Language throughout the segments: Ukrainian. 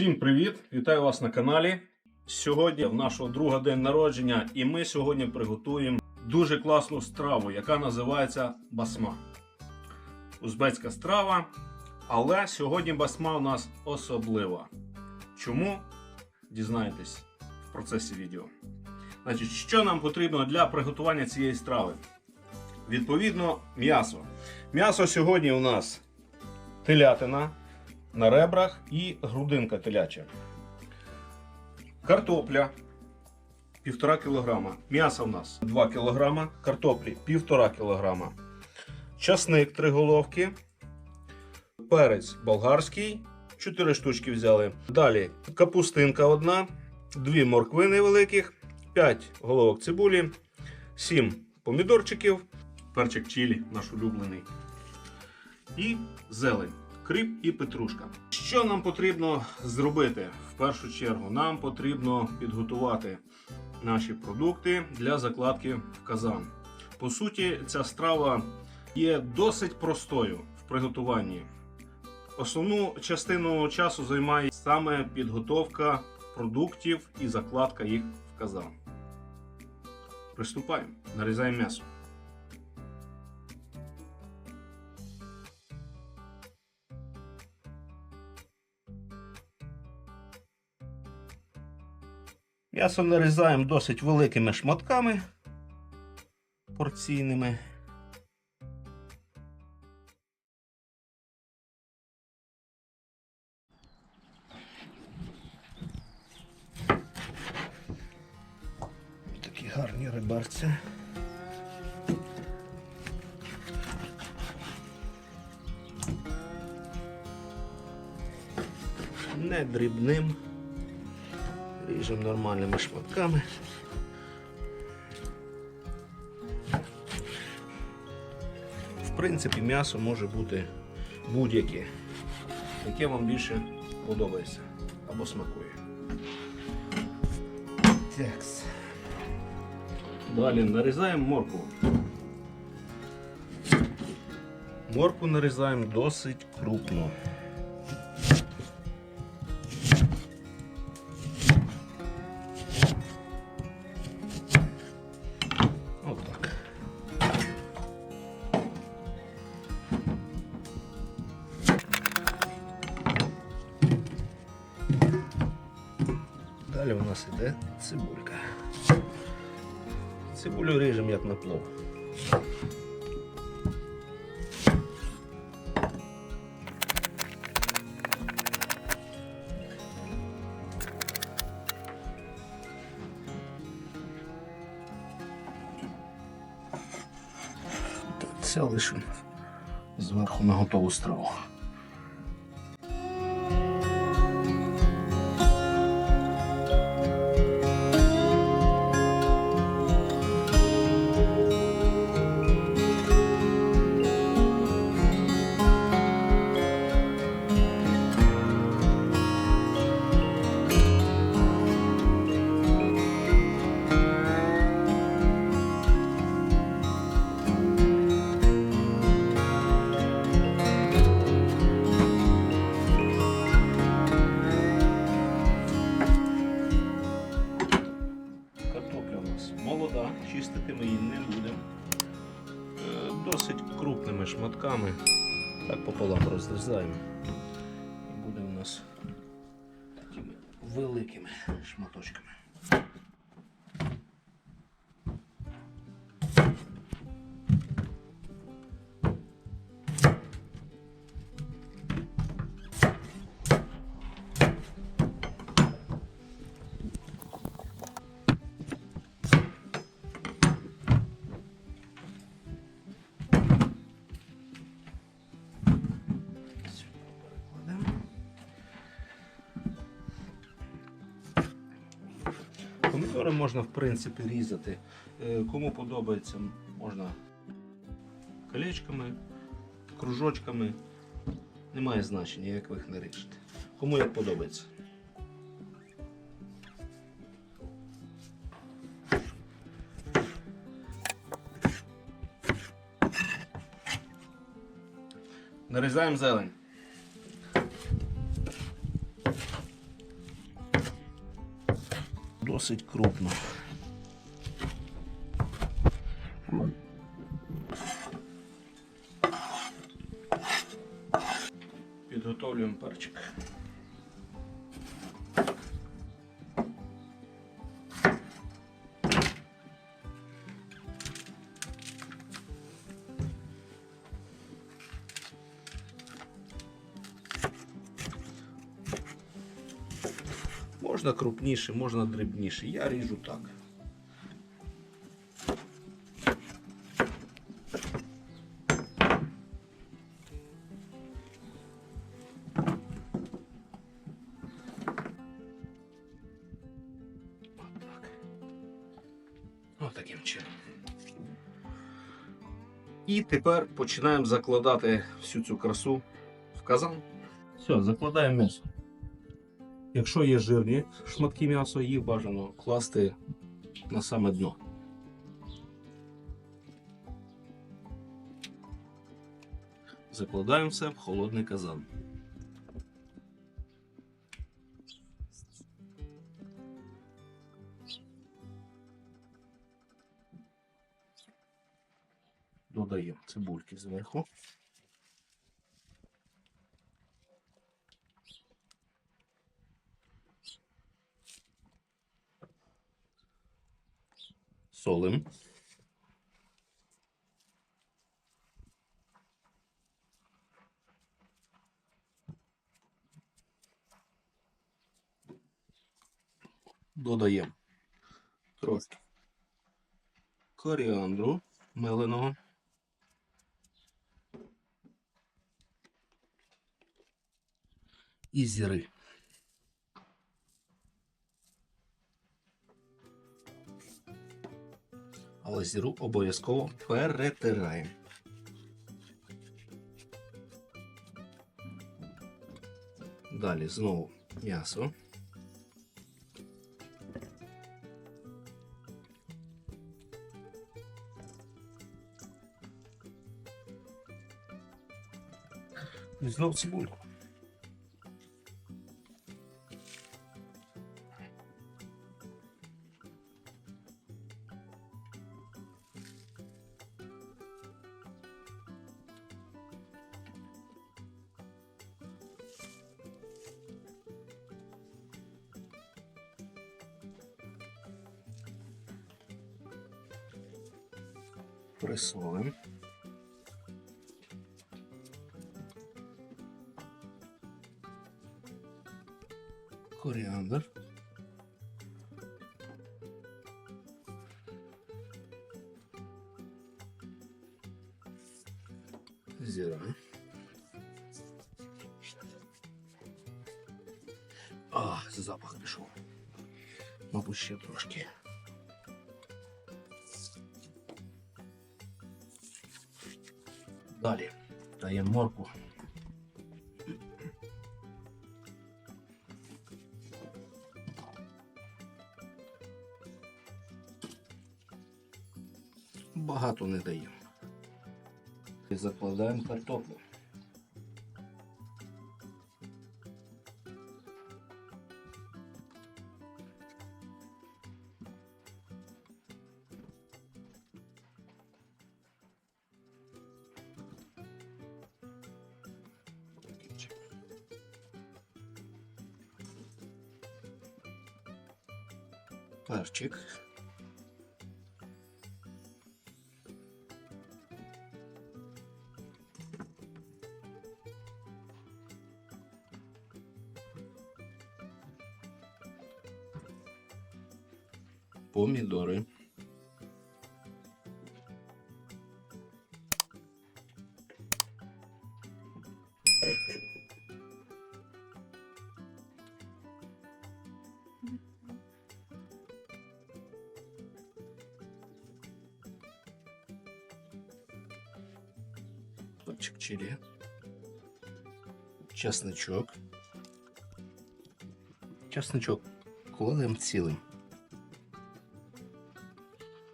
Всім привіт! Вітаю вас на каналі. Сьогодні в нашого друга день народження, і ми сьогодні приготуємо дуже класну страву, яка називається басма. Узбецька страва. Але сьогодні басма у нас особлива. Чому? Дізнаєтесь в процесі відео. Значить, що нам потрібно для приготування цієї страви? Відповідно, м'ясо. М'ясо сьогодні у нас телятина на ребрах і грудинка теляча. Картопля 1,5 кг. М'ясо у нас 2 кг, картоплі 1,5 кг. Часник 3 головки. Перець болгарський 4 штучки взяли. Далі капустинка одна, 2 морквини великих, 5 головок цибулі, 7 помідорчиків, перчик чилі наш улюблений. І зелень кріп і петрушка. Що нам потрібно зробити? В першу чергу, нам потрібно підготувати наші продукти для закладки в казан. По суті, ця страва є досить простою в приготуванні. Основну частину часу займає саме підготовка продуктів і закладка їх в казан. Приступаємо, нарізаємо м'ясо. М'ясо нарізаємо досить великими шматками порційними. Такі гарні рибарці. Не дрібним. Ріжемо нормальними шматками. В принципі, м'ясо може бути будь-яке, яке вам більше подобається або смакує. Такс. Далі нарізаємо моркву. Моркву нарізаємо досить крупно. Нас іде цибулька. Цибулю ріжемо як на плов. Це лишимо зверху на готову страву. Так пополам розрізаємо. І буде у нас такими великими шматочками. Помідори можна в принципі різати. Е, Кому подобається, можна колечками, кружочками. Немає значення, як ви їх наріжете. Кому як подобається. Нарізаємо зелень. Досить крупно. Підготовлюємо перчик. Можна крупніше, можна дрібніше. Я ріжу так. І тепер починаємо закладати всю цю красу в казан. Все, закладаємо м'ясо. Якщо є жирні шматки м'яса, їх бажано класти на саме дно. Закладаємо все в холодний казан. Додаємо цибульки зверху. Солим. Додаємо трошки коріандру меленого. І зіри. Але зіру обов'язково перетираємо. Далі знову м'ясо. Знову цибульку. olalım. Koriander. Далі даємо морку. Багато не даємо. І закладаємо картоплю. Перчик. Помідори. Перчик чилі. Чесничок. Чесничок кладемо цілим.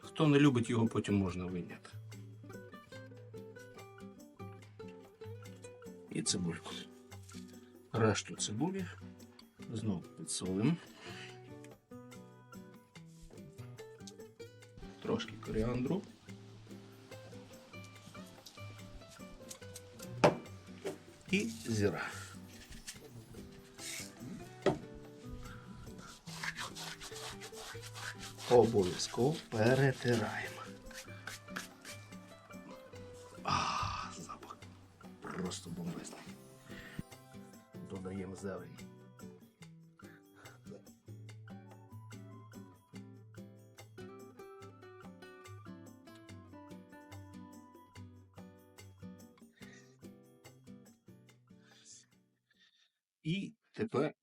Хто не любить його, потім можна вийняти. І цибульку. Решту цибулі знову підсолимо. трошки коріандру. І зіра. Обов'язково перетираємо. А, запах просто бомбезний. Додаємо зелень. І тепер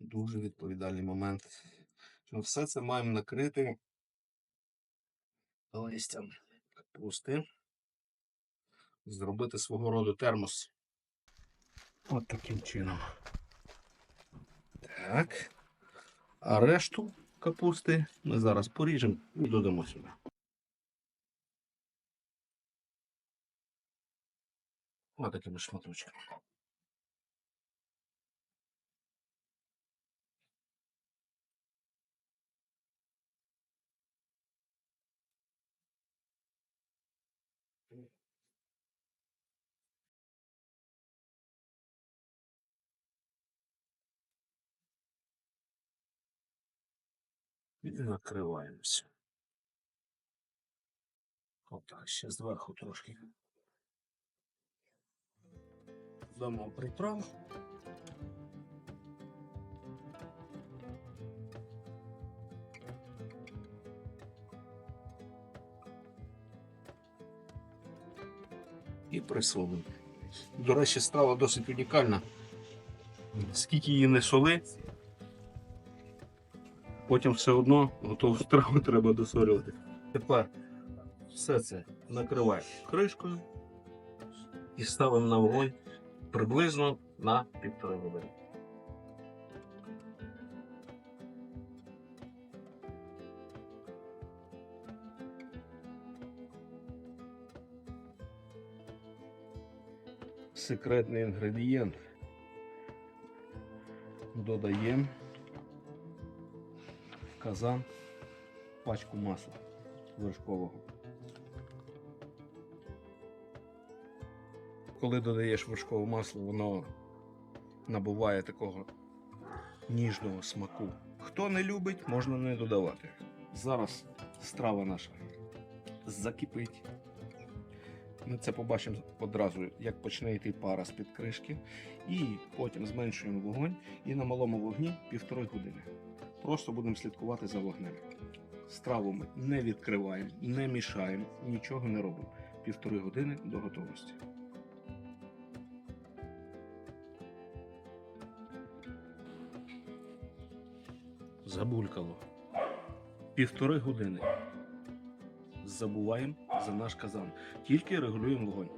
дуже відповідальний момент. Що все це маємо накрити листям капусти. Зробити свого роду термос. От таким чином. Так. А решту капусти ми зараз поріжемо і додамо сюди. Ось такими шматочками. І накриваємося. Отак, ще зверху трошки. Дамо приправ. І присолимо. До речі, страва досить унікальна. Скільки її не соли, потім все одно готову страву треба досолювати. Тепер все це накриваємо кришкою і ставимо на вогонь приблизно на півтори години. Секретний інгредієнт. Додаємо казан пачку масла вершкового. Коли додаєш вершкове масло, воно набуває такого ніжного смаку. Хто не любить, можна не додавати. Зараз страва наша закипить. Ми це побачимо одразу, як почне йти пара з-під кришки. І потім зменшуємо вогонь і на малому вогні півтори години. Просто будемо слідкувати за вогнем. Страву ми не відкриваємо, не мішаємо, нічого не робимо. Півтори години до готовності. Забулькало. Півтори години. Забуваємо за наш казан. Тільки регулюємо вогонь.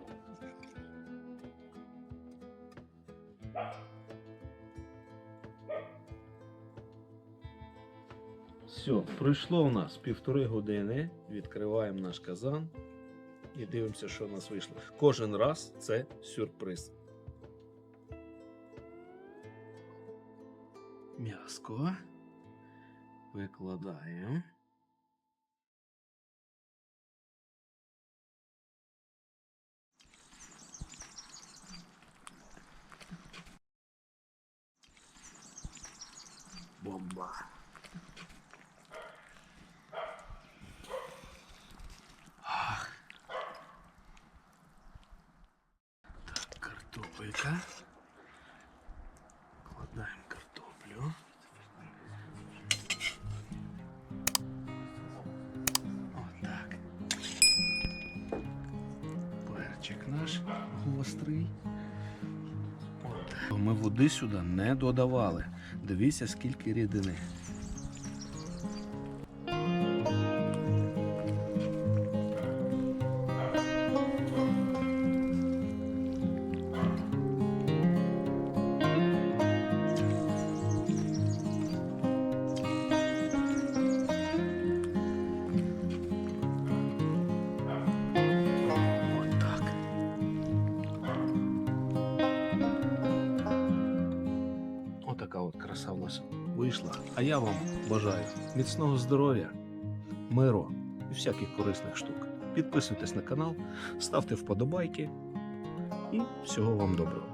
Все, пройшло у нас півтори години. Відкриваємо наш казан і дивимося, що у нас вийшло. Кожен раз це сюрприз. М'яско. Викладаємо. Перчик гострий. От. Ми води сюди не додавали. Дивіться, скільки рідини. Вийшла. А я вам бажаю міцного здоров'я, миру, і всяких корисних штук. Підписуйтесь на канал, ставте вподобайки і всього вам доброго.